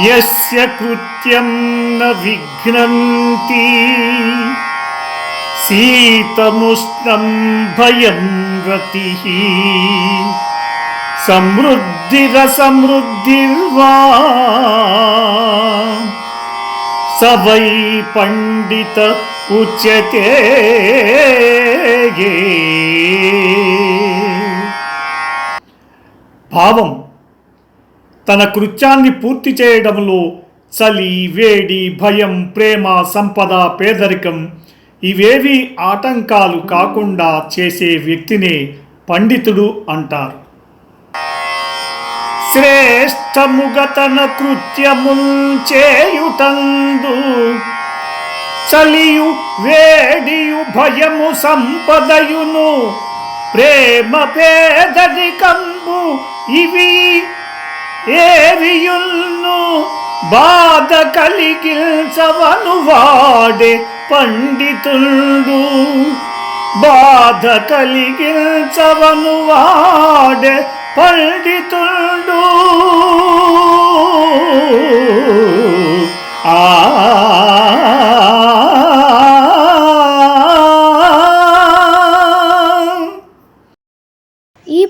యస్య కృత్యం న విఘ్నంతి శీతముష్ణం భయం రతి సమృద్ధిరసమృద్ధిర్వా స వై పండిత ఉచ్యతే భావం తన కృత్యాన్ని పూర్తి చేయడంలో చలి వేడి భయం ప్రేమ సంపద పేదరికం ఇవేవి ఆటంకాలు కాకుండా చేసే వ్యక్తినే పండితుడు అంటారు. శ్రేష్టముగ తన కృత్యముల్ చేయుటందు చలియు వేడియు భయము సంపదయును ప్రేమ పేదరికంబు ఇవి ఏవియుల్ను బాధ కలిగించవను వాడే పండితుడు బాధ కలిగించవను వాడే పండితుడు